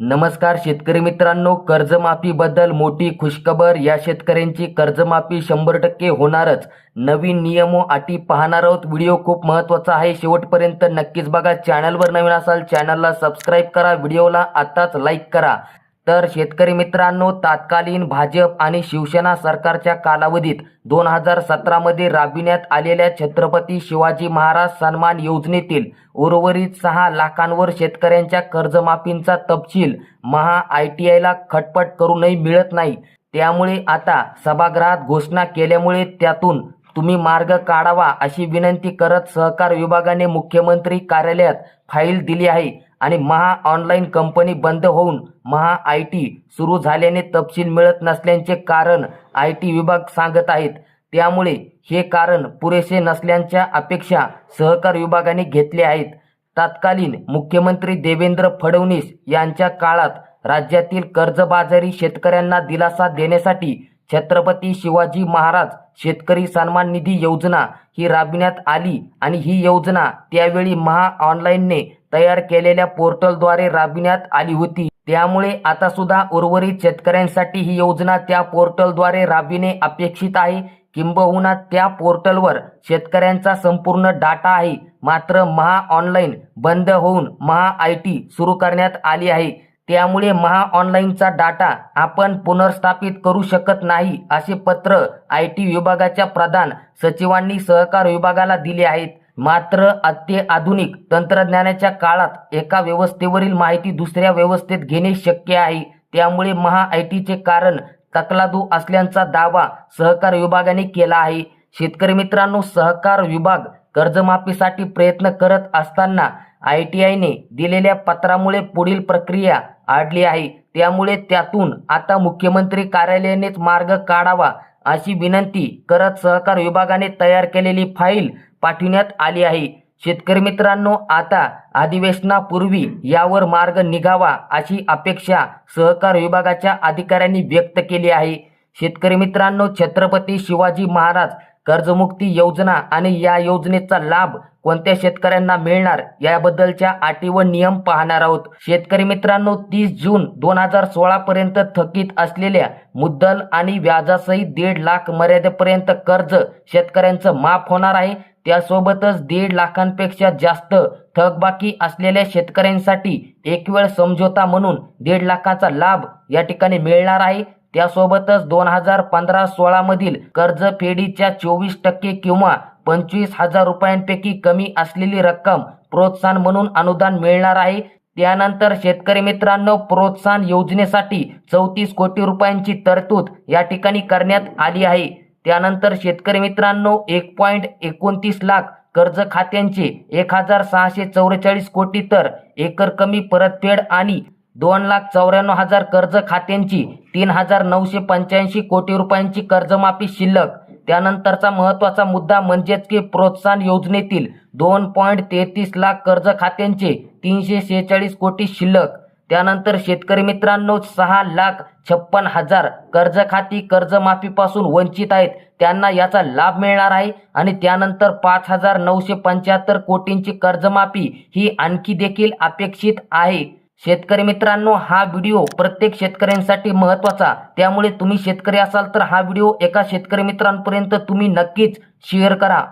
नमस्कार शेतकरी मित्रांनो कर्जमाफीबद्दल मोठी खुशखबर. या शेतकऱ्यांची कर्जमाफी शंभर टक्के होणारच. नवीन नियम अटी पाहणार आहोत. व्हिडिओ खूप महत्त्वाचा आहे. शेवटपर्यंत नक्कीच बघा. चॅनलवर नवीन असाल चॅनलला सबस्क्राईब करा. व्हिडिओला आत्ताच लाईक करा. तर शेतकरी मित्रांनो तात्कालीन भाजप आणि शिवसेना सरकारच्या कालावधीत दोन हजार सतरामध्ये राबविण्यात आलेल्या छत्रपती शिवाजी महाराज सन्मान योजनेतील उर्वरित सहा लाखांवर शेतकऱ्यांच्या कर्जमाफींचा तपशील महा आय टी आयला खटपट करूनही मिळत नाही. त्यामुळे आता सभागृहात घोषणा केल्यामुळे त्यातून तुम्ही मार्ग काढावा अशी विनंती करत सहकार विभागाने मुख्यमंत्री कार्यालयात फाईल दिली आहे. आणि महा ऑनलाईन कंपनी बंद होऊन महा आय टी सुरू झाल्याने तपशील मिळत नसल्याचे कारण आय टी विभाग सांगत आहेत. त्यामुळे हे कारण पुरेसे नसल्याच्या अपेक्षा सहकार विभागाने घेतल्या आहेत. तत्कालीन मुख्यमंत्री देवेंद्र फडणवीस यांच्या काळात राज्यातील कर्जबाजारी शेतकऱ्यांना दिलासा देण्यासाठी छत्रपती शिवाजी महाराज शेतकरी सन्मान निधी योजना ही राबविण्यात आली आणि ही योजना त्यावेळी महा ऑनलाईनने तयार केलेल्या पोर्टलद्वारे राबविण्यात आली होती. त्यामुळे आता सुद्धा उर्वरित शेतकऱ्यांसाठी ही योजना त्या पोर्टलद्वारे राबविणे अपेक्षित आहे. किंबहुना त्या पोर्टलवर शेतकऱ्यांचा संपूर्ण डाटा आहे. मात्र महा ऑनलाईन बंद होऊन महा आय टी सुरू करण्यात आली आहे. त्यामुळे महाऑनलाईनचा डाटा आपण पुनर्स्थापित करू शकत नाही असे पत्र आय टी विभागाच्या प्रधान सचिवांनी सहकार विभागाला दिले आहेत. मात्र अत्याधुनिक तंत्रज्ञानाच्या काळात एका व्यवस्थेवरील माहिती दुसऱ्या व्यवस्थेत घेणे शक्य आहे. त्यामुळे महा आय टीचे कारण तकलादू असल्याचा दावा सहकार विभागाने केला आहे. शेतकरी मित्रांनो सहकार विभाग कर्जमाफीसाठी प्रयत्न करत असताना आय टी आयने दिलेल्या पत्रामुळे पुढील प्रक्रिया आडली आहे. त्यामुळे त्यातून आता मुख्यमंत्री कार्यालयानेच मार्ग काढावा अशी विनंती करत सहकार विभागाने तयार केलेली फाईल पाठविण्यात आली आहे. शेतकरी मित्रांनो आता अधिवेशनापूर्वी यावर मार्ग निघावा अशी अपेक्षा सहकार विभागाच्या अधिकाऱ्यांनी व्यक्त केली आहे. शेतकरी मित्रांनो छत्रपती शिवाजी महाराज कर्जमुक्ती योजना आणि या योजनेचा लाभ कोणत्या शेतकऱ्यांना मिळणार याबद्दलच्या अटी व नियम पाहणार आहोत. शेतकरी मित्रांनो तीस जून दोन हजार सोळा पर्यंत थकीत असलेल्या मुद्दल आणि व्याजासहित दीड लाख मर्यादेपर्यंत कर्ज शेतकऱ्यांचं माफ होणार आहे. त्यासोबतच दीड लाखांपेक्षा जास्त थकबाकी असलेल्या शेतकऱ्यांसाठी एक वेळ समझोता म्हणून दीड लाखाचा लाभ या ठिकाणी मिळणार आहे. त्यासोबतच दोन हजार पंधरा सोळामधील कर्जफेडीच्या चोवीस टक्के किंवा पंचवीस हजार रुपयांपैकी कमी असलेली रक्कम प्रोत्साहन म्हणून अनुदान मिळणार आहे. त्यानंतर शेतकरी मित्रांनो प्रोत्साहन योजनेसाठी चौतीस कोटी रुपयांची तरतूद या ठिकाणी करण्यात आली आहे. त्यानंतर शेतकरी मित्रांनो एक पॉईंट एकोणतीस लाख कर्ज खात्यांचे एक हजार सहाशे चौवेचाळीस कोटी तर एकर कमी परतफेड आणि दोन लाख चौऱ्याण्णव हजार कर्ज खात्यांची तीन हजार नऊशे पंच्याऐंशी कोटी रुपयांची कर्जमाफी शिल्लक त्यानंतरचा महत्त्वाचा मुद्दा म्हणजेच की प्रोत्साहन योजनेतील दोन पॉईंट तेहतीस लाख कर्ज खात्यांचे तीनशे शेहेचाळीस कोटी शिल्लक. त्यानंतर शेतकरी मित्रांनो सहा लाख छप्पन हजार कर्ज खाती कर्जमाफीपासून वंचित आहेत. त्यांना याचा लाभ मिळणार आहे आणि त्यानंतर पाच हजार नऊशे पंच्याहत्तर कोटींची कर्जमाफी ही आणखी देखील अपेक्षित आहे. शेतकरी मित्रांनो हा व्हिडिओ प्रत्येक शेतकऱ्यांसाठी महत्त्वाचा. त्यामुळे तुम्ही शेतकरी असाल तर हा व्हिडिओ एका शेतकरी मित्रांपर्यंत तुम्ही नक्कीच शेअर करा.